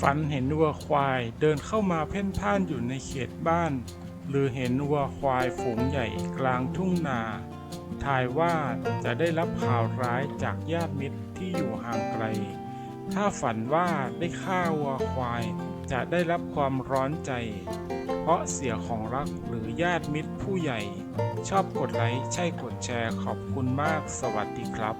ฝันเห็นวัวควายเดินเข้ามาเพ่นพ่านอยู่ในเขตบ้าน หรือเห็นวัวควายฝูงใหญ่กลางทุ่งนาทายว่าจะได้รับข่าวร้ายจากญาติมิตรที่อยู่ห่างไกล ถ้าฝันว่าได้ฆ่าวัวควายจะได้รับความร้อนใจ เพราะเสียของรักหรือญาติมิตรผู้ใหญ่ ชอบกดไลค์ใช่กดแชร์ขอบคุณมากสวัสดีครับ